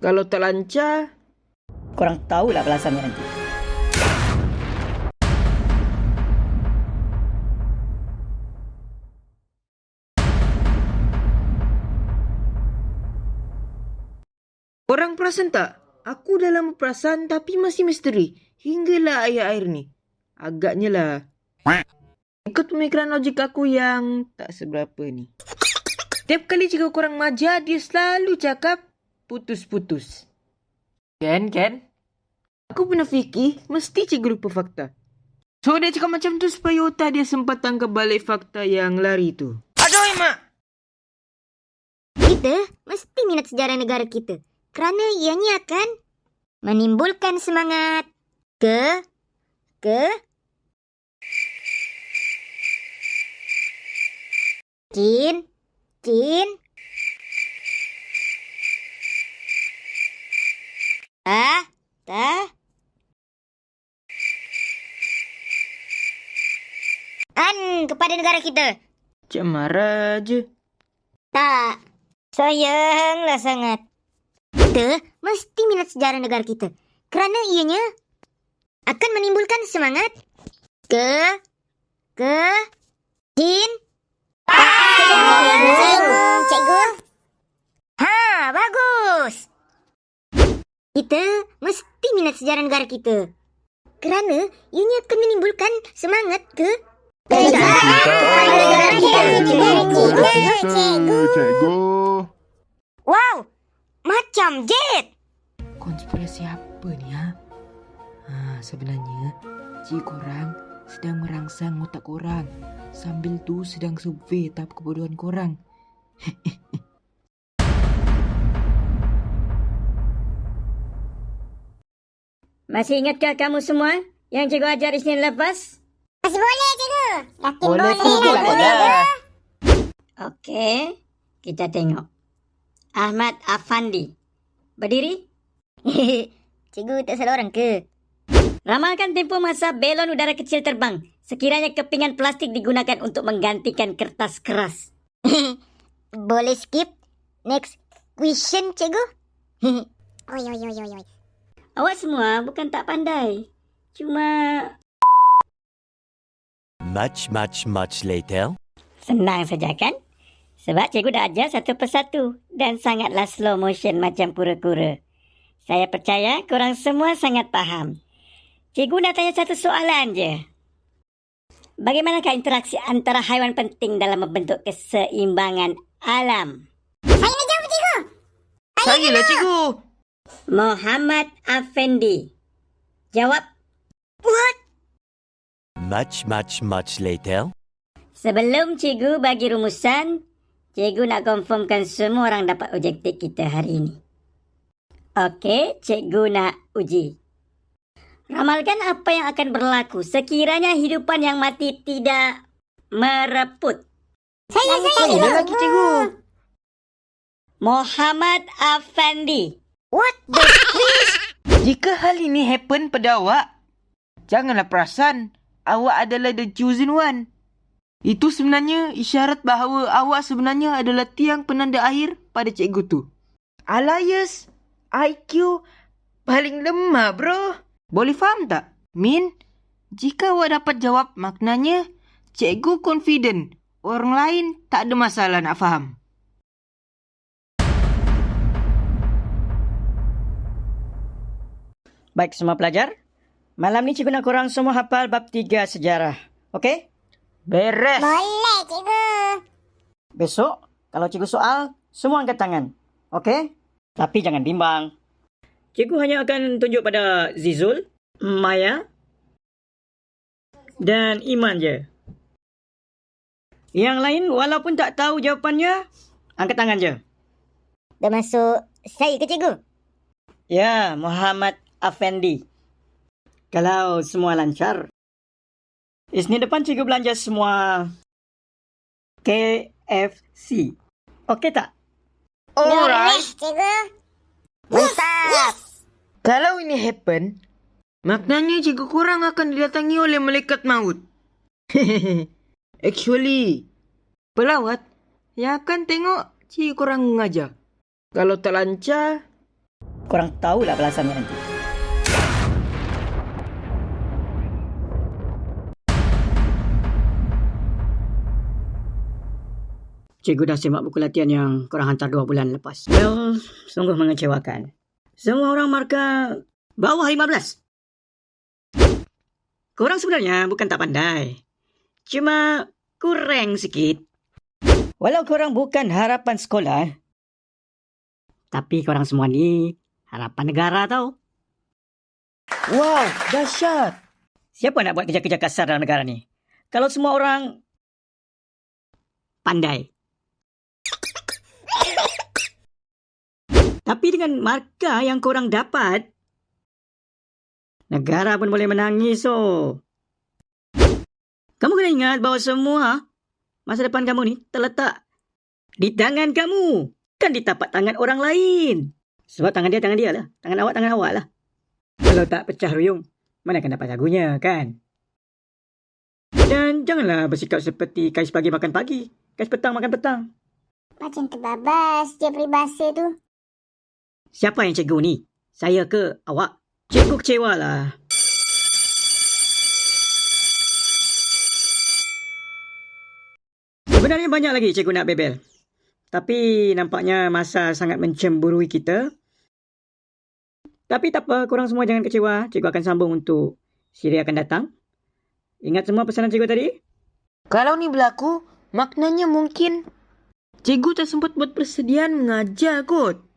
Kalau tak lancar, Korang tahulah balasannya nanti. Korang perasan tak? Aku dah lama perasan tapi masih misteri. Hinggalah ayat air ni. Agaknya lah. Ikut pemikiran logik aku yang tak seberapa ni. Tiap kali jika korang maja, dia selalu cakap putus-putus. Kan, kan? Aku pernah fikir, mesti cikgu lupa fakta. So, dia cakap macam tu supaya otak dia sempat tangkap balik fakta yang lari tu. Aduh, Mak! Kita mesti minat sejarah negara kita kerana ianya akan menimbulkan semangat ke ke Cin Cin Ta Ta An kepada negara kita. Cik marah je. Tak. Sayanglah sangat. Kita mesti minat sejarah negara kita. Kerana ianya akan menimbulkan semangat ke ke jin. Cikgu, cikgu. Ha, bagus. Kita mesti minat sejarah negara kita. Kerana ianya akan menimbulkan semangat ke Cikgu. Wow, macam jet. Konspirasi apa ni ha? Ha, sebenarnya cik korang sedang merangsang otak korang. Sambil tu sedang survey tahap kebodohan korang. Masih ingatkah kamu semua yang cikgu ajar Isnin lepas? Masih boleh, cikgu. Yakin Boleh tu, boleh. boleh. Okey, kita tengok. Ahmad Afandi. Berdiri. cikgu tak salah orang ke? Ramalkan tempoh masa belon udara kecil terbang. Sekiranya kepingan plastik digunakan untuk menggantikan kertas keras. boleh skip. Next question, cikgu. oi, oi, oi, oi, oi. Awak semua bukan tak pandai. Cuma Much, much, much later. senang saja kan? Sebab cikgu dah ajar satu persatu dan sangatlah slow motion macam kura-kura. Saya percaya korang semua sangat faham. Cikgu nak tanya satu soalan je. Bagaimanakah interaksi antara haiwan penting dalam membentuk keseimbangan alam? Saya nak jawab, cikgu. Saya lah cikgu. Muhammad Afendi. Jawab. What? Much, much, much later. Sebelum cikgu bagi rumusan, cikgu nak confirmkan semua orang dapat objektif kita hari ini. Okey, cikgu nak uji. Ramalkan apa yang akan berlaku sekiranya hidupan yang mati tidak mereput. Saya, saya, Saya lagi cikgu. Muhammad Afendi. What the? Jika hal ini happen pada awak, janganlah perasan awak adalah the chosen one. Itu sebenarnya isyarat bahawa awak sebenarnya adalah tiang penanda akhir pada cikgu tu. Alias IQ paling lemah bro. Boleh faham tak? Min, jika awak dapat jawab maknanya cikgu confident. Orang lain tak ada masalah nak faham. Baik semua pelajar, malam ni cikgu nak korang semua hafal bab tiga sejarah. Okey? Beres. Boleh, cikgu. Besok, kalau cikgu soal, semua angkat tangan. Okey? Tapi jangan bimbang. Cikgu hanya akan tunjuk pada Zizul, Maya dan Iman je. Yang lain walaupun tak tahu jawapannya, angkat tangan je. Dah masuk saya ke, cikgu? Ya, Muhammad Afendi. Kalau semua lancar. Isnin depan cikgu belanja semua KFC. Okey tak? Alright. cikgu. Mantap. Kalau ini happen, maknanya cikgu korang akan didatangi oleh malaikat maut. Actually, pelawat yang akan tengok cikgu korang mengajar. Kalau tak lancar, Korang tahulah balasannya nanti. Cikgu dah semak buku latihan yang korang hantar dua bulan lepas. Well, sungguh mengecewakan. Semua orang markah bawah 15. Korang sebenarnya bukan tak pandai. Cuma kurang sikit. Walau korang bukan harapan sekolah, tapi korang semua ni harapan negara tau. Wow, dahsyat. Siapa nak buat kerja-kerja kasar dalam negara ni? Kalau semua orang pandai. Tapi dengan markah yang korang dapat, negara pun boleh menangis oh. Kamu kena ingat bahawa semua masa depan kamu ni terletak di tangan kamu. Kan di tapak tangan orang lain. Sebab tangan dia, tangan dia lah. Tangan awak, tangan awak lah. Kalau tak pecah ruyung, mana akan dapat lagunya kan? Dan janganlah bersikap seperti kais pagi makan pagi. Kais petang makan petang. Macam terbabas je peribahasa tu. Siapa yang cikgu ni? Saya ke awak? Cikgu kecewa lah. Sebenarnya banyak lagi cikgu nak bebel. Tapi nampaknya masa sangat mencemburui kita. Tapi tak apa, korang semua jangan kecewa. Cikgu akan sambung untuk siri akan datang. Ingat semua pesanan cikgu tadi? Kalau ni berlaku, maknanya mungkin cikgu tak sempat buat persediaan mengajar kot.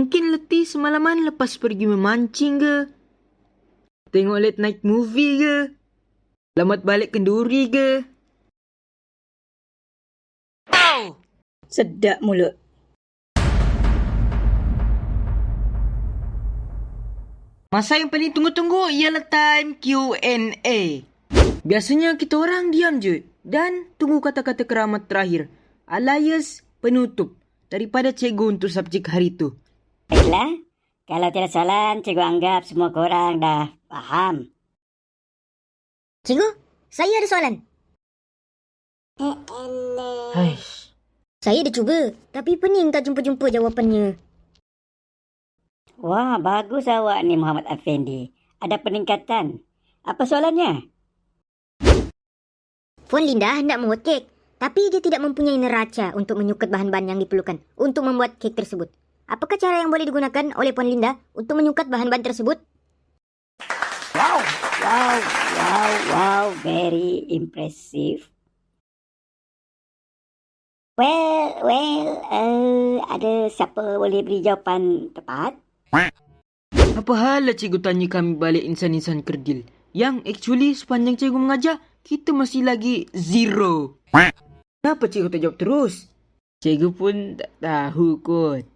Mungkin letih semalaman lepas pergi memancing ke. Tengok late night movie ke. Selamat balik kenduri ke. Sedap mulut. Masa yang paling tunggu-tunggu ialah time Q&A. Biasanya kita orang diam je dan tunggu kata-kata keramat terakhir alias penutup daripada cikgu untuk subjek hari tu. Baiklah. Kalau tiada soalan, cikgu anggap semua korang dah faham. Cikgu, saya ada soalan. Haish. Saya dah cuba, tapi pening tak jumpa-jumpa jawapannya. Wah, bagus awak ni Muhammad Effendi. Ada peningkatan. Apa soalannya? Puan Linda hendak membuat kek, tapi dia tidak mempunyai neraca untuk menyuket bahan-bahan yang diperlukan untuk membuat kek tersebut. Apakah cara yang boleh digunakan oleh Puan Linda untuk menyukat bahan-bahan tersebut? Wow, wow, wow, wow, very impressive. Well, well, uh, ada siapa boleh beri jawapan tepat? Apa hal lah cikgu tanya kami balik insan-insan kerdil? Yang actually sepanjang cikgu mengajar, kita masih lagi zero. Kenapa cikgu tak jawab terus? Cikgu pun tak tahu kot.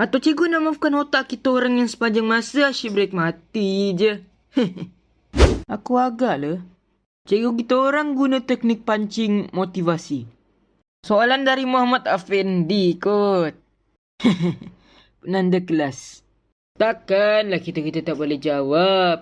Atau cikgu nak maafkan otak kita orang yang sepanjang masa asyik break mati je. Aku agak lah. Cikgu kita orang guna teknik pancing motivasi. Soalan dari Muhammad Afendi kot. Penanda kelas. Takkanlah kita-kita tak boleh jawab.